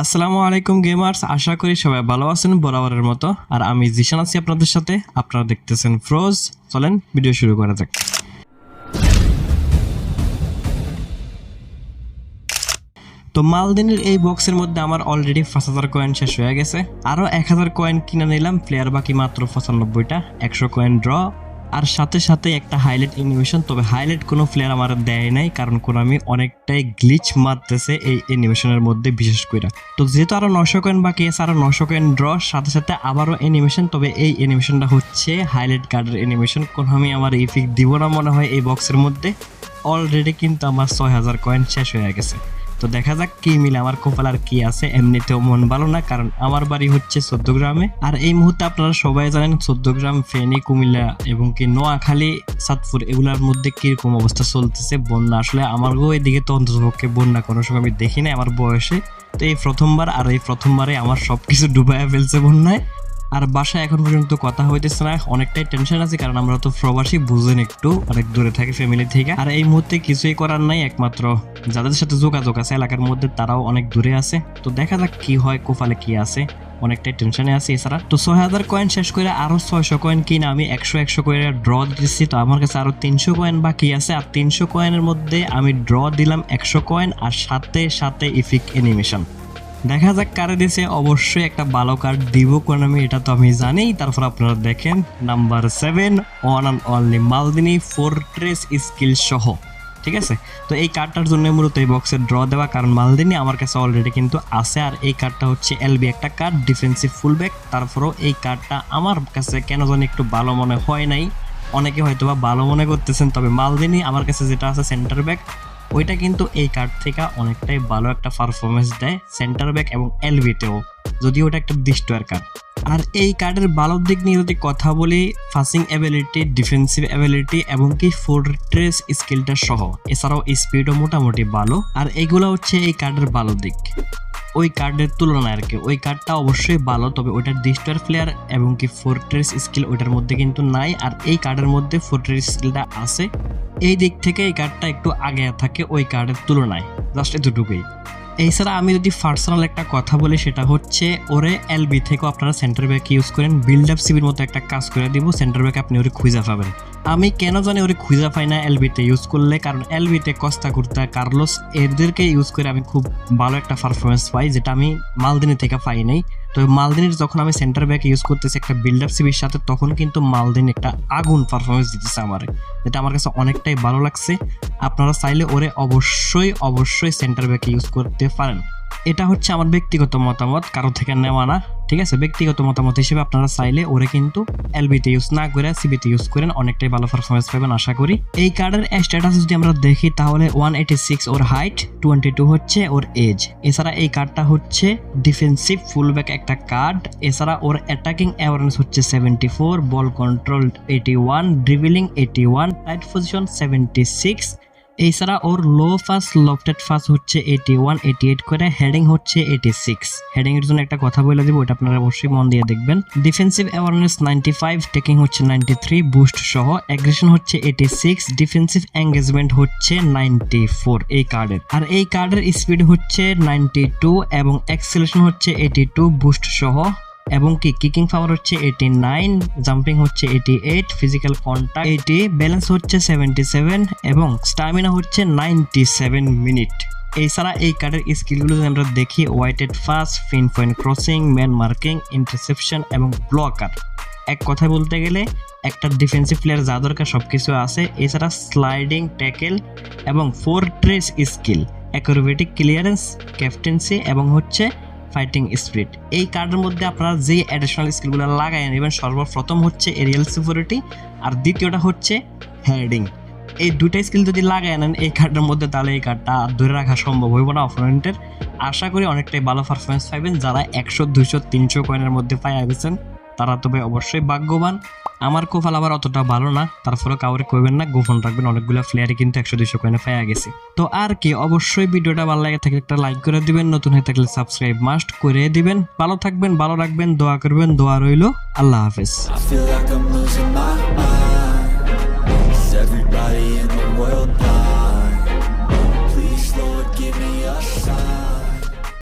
আসসালামু আলাইকুম গেমার্স আশা করি সবাই ভালো আছেন, বরাবরের মতো। আর আমি জিশান আছি আপনাদের সাথে। আপনারা দেখতেছেন ফ্রোজ চলেন ভিডিও শুরু করা যাক। তো মালদিনের এই বক্সের মধ্যে আমার অলরেডি পাঁচ হাজার কয়েন শেষ হয়ে গেছে। আরও এক হাজার কয়েন কিনে নিলাম। প্লেয়ার বাকি মাত্র পঁচানব্বইটা। একশো কয়েন ড্র আর সাথে সাথে একটা হাইলাইট অ্যানিমেশন তবে হাইলাইট কোনো প্লেয়ার আমার দেয় নাই, কারণ কোন আমি অনেকটাই গ্লিচ মারতেছে এই অ্যানিমেশনের মধ্যে, বিশেষ করে। তো যেহেতু আরও নশো কয়েন বাকি আছে, আরও নশো কয়েন ড্র সাথে সাথে আবারও অ্যানিমেশন তবে এই অ্যানিমেশনটা হচ্ছে হাইলাইট কার্ডের অ্যানিমেশন কোন আমি আমার ইফিক দিব না মনে হয় এই বক্সের মধ্যে। অলরেডি কিন্তু আমার ছয় হাজার কয়েন শেষ হয়ে গেছে। তো দেখা যাক কি মিলে, আমার কপাল আর কি আছে, এমনিতেও মন ভালো না, কারণ আমার বাড়ি হচ্ছে চোদ্দ গ্রামে। আর এই মুহূর্তে আপনারা সবাই জানেন, চোদ্দ গ্রাম ফেনী, কুমিল্লা এবং কি নোয়াখালী, সাতপুর, এগুলার মধ্যে কীরকম অবস্থা চলতেছে, বন্যা। আসলে আমার আমারও এদিকে তো অন্ততপক্ষে বন্যা কোনো সময় আমি দেখি না আমার বয়সে। তো এই প্রথমবার আর এই প্রথমবারে আমার সবকিছু ডুবাইয়া ফেলছে বন্যায়। আর বাসায় এখন পর্যন্ত কথা হইতেছে না, অনেকটাই টেনশন আছে, কারণ আমরা তো প্রবাসী, বুঝেন একটু, অনেক দূরে থাকি ফ্যামিলি থেকে। আর এই মুহূর্তে কিছুই করার নাই, একমাত্র যাদের সাথে যোগাযোগ আছে, এলাকার মধ্যে তারাও অনেক দূরে আছে। তো দেখা যাক কি হয় কোফালে কি আছে, অনেকটাই টেনশনে আছে এছাড়া। তো ছয় হাজার কয়েন শেষ করে আরও ছয়শো কয়েন কিনা আমি একশো একশো করে ড্র দিচ্ছি তো আমার কাছে আরও তিনশো কয়েন বাকি আছে, আর তিনশো কয়েনের মধ্যে আমি ড্র দিলাম একশো কয়েন আর সাথে সাথে ইফিক অ্যানিমেশন দেখা যাক কারে দিছে। অবশ্যই একটা ভালো কার্ড দিব কোন আমি, এটা তো আমি জানি। তারপর আপনারা দেখেন number seven one and only Maldini fortress skill সহ। ঠিক আছে? তো এই কার্ডটার জন্য মূলত এই বক্সে ড্র দেওয়া, কারণ মালদিনী আমার কাছে অলরেডি কিন্তু আছে। আর এই কার্ডটা হচ্ছে এলবি একটা কার্ড ডিফেন্সিভ ফুলব্যাক তারপরেও এই কার্ডটা আমার কাছে কেন জানি একটু ভালো মনে হয় নাই। অনেকে হয়তো বা ভালো মনে করতেছেন, তবে মালদিনী আমার কাছে যেটা আছে সেন্টার ব্যাক ওইটা কিন্তু এই কার্ড থেকে অনেকটাই ভালো একটা পারফরমেন্স দেয় সেন্টার ব্যাক এবং এলবিতেও যদিও ওটা একটা ডিস্ট্রয়ার কার্ড। আর এই কার্ডের ভালো দিক নিয়ে যদি কথা বলি ফাসিং অ্যাবিলিটি ডিফেন্সিভ অ্যাবিলিটি এবং কি ফোর্ট্রেস স্কিলটা সহ, এছাড়াও স্পিডও মোটামুটি ভালো। আর এগুলো হচ্ছে এই কার্ডের ভালো দিক। ওই কার্ডের তুলনায় আর কি ওই কার্ডটা অবশ্যই ভালো, তবে ওইটার ডিস্টার প্লেয়ার এবং কি ফোর্ট্রেস স্কিল ওইটার মধ্যে কিন্তু নাই। আর এই কার্ডের মধ্যে ফোর্ট্রেস স্কিলটা আছে। এই দিক থেকে এই কার্ডটা একটু আগে থাকে ওই কার্ডের তুলনায়। জাস্ট এতটুকুই। এছাড়া আমি যদি পার্সোনাল একটা কথা বলি, সেটা হচ্ছে ওরে এলবি থেকেও আপনারা সেন্টার ব্যাক ইউজ করেন। বিল্ড আপ সিবির মতো একটা কাজ করে দিব সেন্টার ব্যাক আপনি ওরে খুঁজে পাবেন। আমি কেন জানি ওরে খুঁজে পাই না এলবিতে ইউজ করলে, কারণ এলবিতে কস্তা কুর্তা কার্লোস এদেরকে ইউজ করে আমি খুব ভালো একটা পারফরমেন্স পাই, যেটা আমি মালদিনী থেকে পাই নাই। তো মালদিনের যখন আমি সেন্টার ব্যাক ইউজ করতেছি একটা বিল্ড আপ সিবির সাথে, তখন কিন্তু মালদিন একটা আগুন পারফরমেন্স দিতেছে আমার। এটা আমার কাছে অনেকটাই ভালো লাগছে। আপনারা চাইলে ওরে অবশ্যই অবশ্যই সেন্টার ব্যাক ইউজ করতে পারেন। এটা হচ্ছে আমার ব্যক্তিগত মতামত, কারও থেকে নেওয়া না, ঠিক আছে? ব্যক্তিগত মতামত হিসেবে আপনারা চাইলে ওরে কিন্তু এলবিতে ইউজ না করে সিবিতে ইউজ করেন, অনেকটাই ভালো পারফরমেন্স পাবেন, আশা করি। এই কার্ডের স্ট্যাটাস যদি আমরা দেখি, তাহলে ওয়ান এইটি সিক্স ওর হাইট টোয়েন্টি টু হচ্ছে ওর এজ এছাড়া এই কার্ডটা হচ্ছে ডিফেন্সিভ ফুলব্যাক একটা কার্ড এছাড়া ওর অ্যাটাকিং অ্যাওয়ারনেস হচ্ছে seventy four ball control eighty one dribbling eighty one tight position seventy six এছাড়া ওর লো ফাস্ট লফটেড ফাস্ট হচ্ছে এইটি ওয়ান এইটি এইট করে হেডিং হচ্ছে এইটি সিক্স হেডিং এর জন্য একটা কথা বলে দিব, ওটা আপনারা অবশ্যই মন দিয়ে দেখবেন। Defensive awareness ninety five tackling হচ্ছে নাইনটি থ্রি বুস্ট সহ। অ্যাগ্রেশন হচ্ছে এইটি সিক্স ডিফেন্সিভ এঙ্গেজমেন্ট হচ্ছে নাইনটি ফোর এই কার্ডের আর এই কার্ডের স্পিড হচ্ছে নাইনটি টু এবং অ্যাক্সেলেশন হচ্ছে এইটি টু বুস্ট সহ। এবং কি কিকিং পাওয়ার হচ্ছে এইটি নাইন জাম্পিং হচ্ছে eighty eight physical contact eighty balance হচ্ছে সেভেন্টি সেভেন এবং স্টামিনা হচ্ছে নাইনটি সেভেন মিনিট এছাড়া এই কার্ডের স্কিলগুলো যদি আমরা দেখি weighted pass pinpoint crossing man marking interception এবং ব্লকার এক কথায় বলতে গেলে একটা ডিফেন্সিভ প্লেয়ার যা দরকার সব কিছু আছে, এছাড়া স্লাইডিং ট্যাকেল এবং fortress skill acrobatic clearance captaincy এবং হচ্ছে ফাইটিং স্পিরিট এই কার্ডের মধ্যে আপনারা যে অ্যাডিশনাল স্কিলগুলো লাগাই নেবেন, সর্বপ্রথম হচ্ছে এরিয়াল সিকিউরিটি আর দ্বিতীয়টা হচ্ছে হেডিং এই দুটা স্কিল যদি লাগাই নেন, এই কার্ডের মধ্যে তাহলে এই কার্ডটা ধরে রাখা সম্ভব হইব না অপোনেন্টের আশা করি অনেকটাই ভালো পারফরমেন্স পাইবেন। যারা একশো দুশো তিনশো কয়েনের মধ্যে পাই গেছেন, তারা তবে অবশ্যই ভাগ্যবান। আমার কোফাল আবার অতটা ভালো না তারপরে কাউরে কইবেন না গোপন রাখবেন অনেকগুলো প্লেয়ারে কিন্তু একশো দুশো কয়না পাওয়া গেছে তো আর কি অবশ্যই ভিডিওটা ভালো লাগে থাকলে একটা লাইক করে দিবেন নতুন হয়ে থাকলে সাবস্ক্রাইব মাস্ট করে দিবেন ভালো থাকবেন ভালো রাখবেন দোয়া করবেন দোয়া রইল আল্লাহ হাফেজ everybody in the world? Please, Lord, give me a sign.